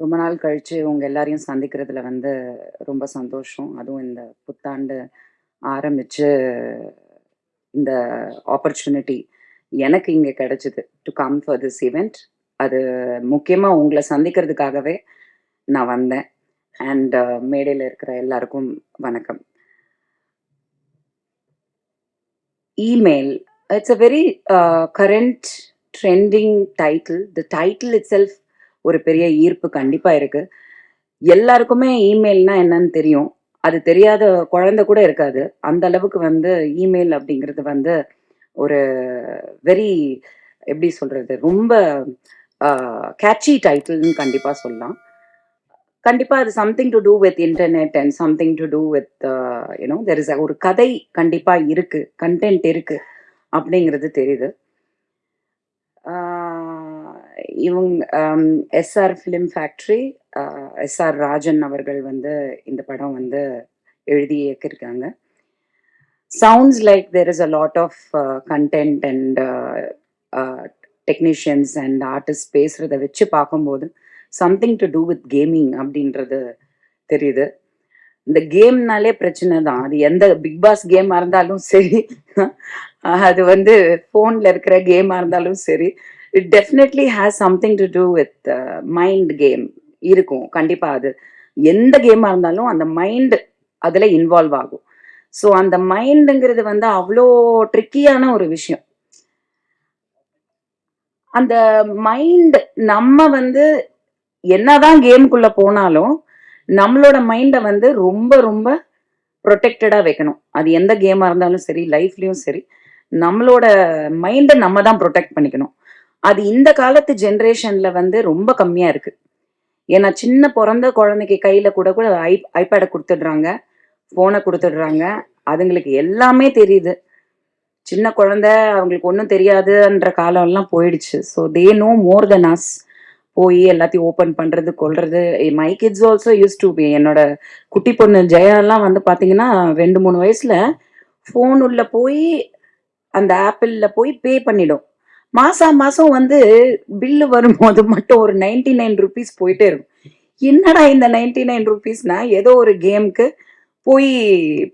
ரொம்ப நாள் கழிச்சு உங்க எல்லாரையும் சந்திக்கிறதுல வந்து ரொம்ப சந்தோஷம். அதுவும் இந்த புத்தாண்டு ஆரம்பிச்சு இந்த ஆப்பர்ச்சுனிட்டி எனக்கு இங்கே கிடைச்சிது to come for this event. அது முக்கியமாக உங்களை சந்திக்கிறதுக்காகவே நான் வந்தேன். அண்ட் uh, மேடையில் இருக்கிற எல்லாருக்கும் வணக்கம். Email it's a very current trending title. The title itself ஒரு பெரிய ஈர்ப்பு கண்டிப்பா இருக்கு. எல்லாருக்குமே இமெயில்னா என்னன்னு தெரியும். அது தெரியாத குழந்தை கூட இருக்காது. அந்த அளவுக்கு வந்து இமெயில் அப்படிங்கிறது வந்து ஒரு வெரி எப்படி சொல்றது? ரொம்ப கேட்சி டைட்டில்னு கண்டிப்பா சொல்லலாம். கண்டிப்பா அது something to do with internet and something to do with you know there there is ஒரு கதை கண்டிப்பா இருக்கு. கன்டென்ட் இருக்கு. அப்படிங்கிறது தெரியுது. இவங்க S R film factory, S R Rajan அவர்கள் வந்து இந்த படம் வந்து எழுதி இயக்கியிருக்காங்க. Sounds like there is a lot of content content and technicians and artist பேசுகிறத வச்சு பார்க்கும்போது, something to do with gaming அப்படின்றது தெரியுது. இந்த கேம்னாலே பிரச்சனை தான். அது எந்த பிக் பாஸ் கேமா இருந்தாலும் சரி, அது வந்து ஃபோன்ல இருக்கிற கேமாக இருந்தாலும் சரி, it definitely has something to do with mind game இருக்கும். கண்டிப்பா அது. எந்த கேமாக இருந்தாலும் அந்த மைண்ட் அதுல இன்வால்வ் ஆகும். ஸோ அந்த மைண்டுங்கிறது வந்து அவ்வளோ ட்ரிக்கியான ஒரு விஷயம். அந்த மைண்ட் நம்ம வந்து என்னதான் கேம்க்குள்ள போனாலும், நம்மளோட மைண்டை வந்து ரொம்ப ரொம்ப ப்ரொடெக்டடாக வைக்கணும். அது எந்த கேமாக இருந்தாலும் சரி, லைஃப்லையும் சரி, நம்மளோட மைண்ட நம்ம தான் ப்ரொடெக்ட் பண்ணிக்கணும். அது இந்த காலத்து ஜென்ரேஷன்ல வந்து ரொம்ப கம்மியா இருக்கு. ஏன்னா சின்ன பிறந்த குழந்தைக்கு கையில கூட கூட ஐ ஐபேடை கொடுத்துடுறாங்க ஃபோனை கொடுத்துடுறாங்க அதுங்களுக்கு எல்லாமே தெரியுது. சின்ன குழந்தை அவங்களுக்கு ஒன்றும் தெரியாதுன்ற காலம்லாம் போயிடுச்சு. So they know more than us. போய் எல்லாத்தையும் ஓப்பன் பண்றது, கொள்றது my kids also used to be என்னோட குட்டி பொண்ணு ஜெயாலாம் வந்து பார்த்தீங்கன்னா, 2, 3 வயசுல ஃபோன் உள்ள போய் அந்த ஆப்பிளில் போய் பே பண்ணிடும். மாசா மாசம் வந்து பில்லு வரும்போது மட்டும் ஒரு ₹99 போயிட்டே இருக்கும். என்னடா இந்த ₹99னா ஏதோ ஒரு கேம்க்கு போய்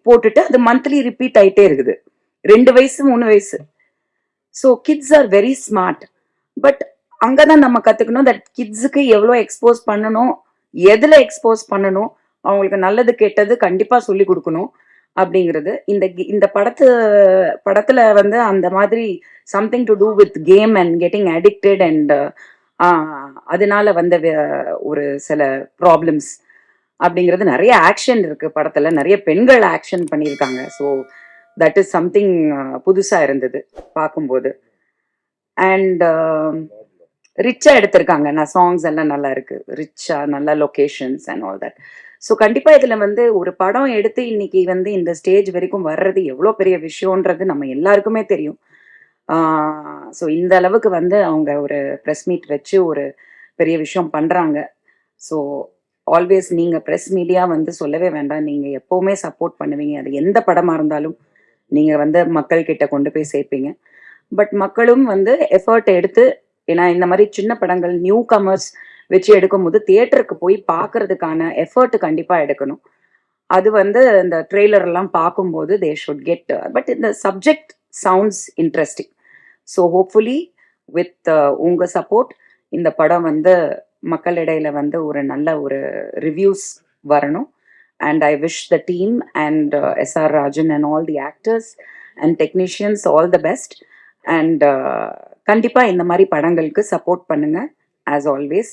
போட்டுட்டு அது மந்த்லி ரிப்பீட் ஆயிட்டே இருக்குது. ரெண்டு வயசு, மூணு வயசு. So kids are very smart. But அங்கே தான் நம்ம கற்றுக்கணும் தட் கிட்ஸுக்கு எவ்வளோ எக்ஸ்போஸ் பண்ணணும், எதில் எக்ஸ்போஸ் பண்ணணும், அவங்களுக்கு நல்லது, கெட்டது கண்டிப்பாக சொல்லிக் கொடுக்கணும் அப்படிங்கிறது. இந்த கி இந்த படத்து படத்துல வந்து அந்த மாதிரி something to do with game and getting addicted and அதனால வந்த ஒரு சில ப்ராப்ளம்ஸ் அப்படிங்கிறது நிறைய ஆக்ஷன் இருக்கு படத்துல. நிறைய பெண்கள் ஆக்ஷன் பண்ணியிருக்காங்க. ஸோ தட் இஸ் சம்திங் புதுசா இருந்தது பார்க்கும்போது. அண்ட் ரிச்சா எடுத்திருக்காங்க. நான் சாங்ஸ் எல்லாம் நல்லா இருக்கு. ரிச்சா நல்ல locations and all that. So கண்டிப்பா இதுல வந்து ஒரு படம் எடுத்து இன்னைக்கு வந்து இந்த ஸ்டேஜ் வரைக்கும் வர்றது எவ்வளோ பெரிய விஷயம்ன்றது நம்ம எல்லாருக்குமே தெரியும். ஸோ இந்த அளவுக்கு வந்து அவங்க ஒரு ப்ரெஸ் மீட் வச்சு ஒரு பெரிய விஷயம் பண்றாங்க. ஸோ ஆல்வேஸ் நீங்க ப்ரெஸ் மீடியா வந்து சொல்லவே வேண்டாம். நீங்க எப்போவுமே சப்போர்ட் பண்ணுவீங்க. அது எந்த படமா இருந்தாலும் நீங்க வந்து மக்கள் கிட்ட கொண்டு போய் சேர்ப்பீங்க. பட் மக்களும் வந்து எஃபர்ட் எடுத்து ஏன்னா இந்த மாதிரி சின்ன படங்கள் நியூ கமர்ஸ் வச்சு எடுக்கும்போது தியேட்டருக்கு போய் பார்க்கறதுக்கான எஃபர்ட் கண்டிப்பா எடுக்கணும். அது வந்து இந்த ட்ரெய்லர்லாம் பார்க்கும்போது தே ஷுட் கெட் பட் இந்த subject sounds interesting so hopefully with உங்க சப்போர்ட் இந்த படம் வந்து மக்களிடையில வந்து ஒரு நல்ல ஒரு ரிவ்யூஸ் வரணும். And I wish the team and S R Rajan and all the actors and technicians all the best. And கண்டிப்பாக இந்த மாதிரி படங்களுக்கு சப்போர்ட் பண்ணுங்க. As always.